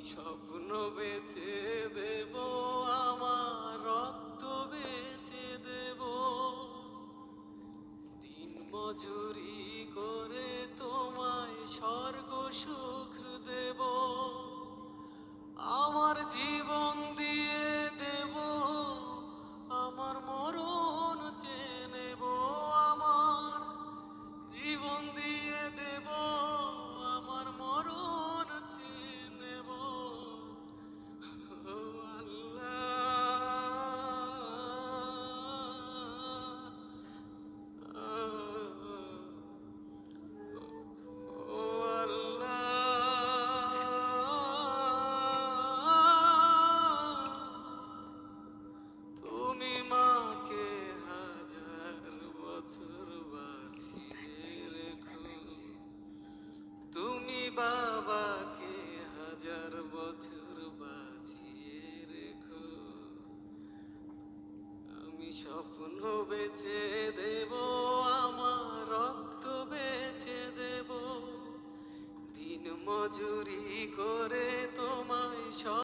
স্বপ্ন বেছে দেব, আমার রক্ত বেছে দেব। দিন মজুরি করে তোমায় স্বর্গ সুখ দেব। আমার জীবন বাবাকে হাজার বছর বাঁচিয়ে রেখো। আমি স্বপ্ন বেছে দেব, আমার রক্ত বেছে দেব। দিন মজুরি করে